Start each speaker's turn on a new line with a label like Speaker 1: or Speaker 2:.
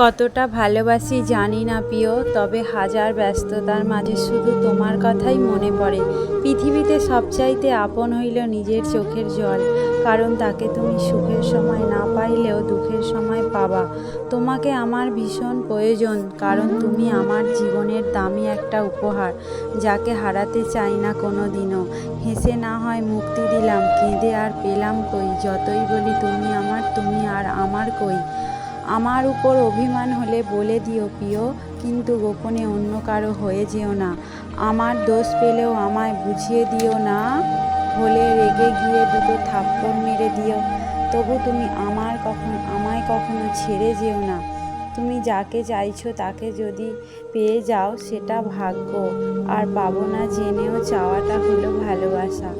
Speaker 1: কতটা ভালোবাসি জানি না প্রিয়, তবে হাজার ব্যস্ততার মাঝে শুধু তোমার কথাই মনে পড়ে। পৃথিবীতে সবচাইতে আপন হইল নিজের চোখের জল, কারণ তাকে তুমি সুখের সময় না পাইলেও দুঃখের সময় পাবা। তোমাকে আমার ভীষণ প্রয়োজন, কারণ তুমি আমার জীবনের দামি একটা উপহার, যাকে হারাতে চাই না কোনো দিনও হেসে না হয় মুক্তি দিলাম, কেঁদে আর পেলাম কই? যতই বলি তুমি আমার, তুমি আর আমার কই? আমার উপর অভিমান হলে বলে দিও প্রিয়, কিন্তু গোপনে অন্য কারও হয়ে যেও না। আমার দোষ পেলেও আমায় বুঝিয়ে দিও না। হলে রেগে গিয়ে দুটো থাপ্পড় মেরে দিও। তবু তুমি আমার কখন, আমায় কখনো ছেড়ে যেও না। তুমি যাকে চাইছো তাকে যদি পেয়ে যাও, সেটা ভাগ্য। আর পাবো না জেনেও চাওয়াটা হলো ভালোবাসা।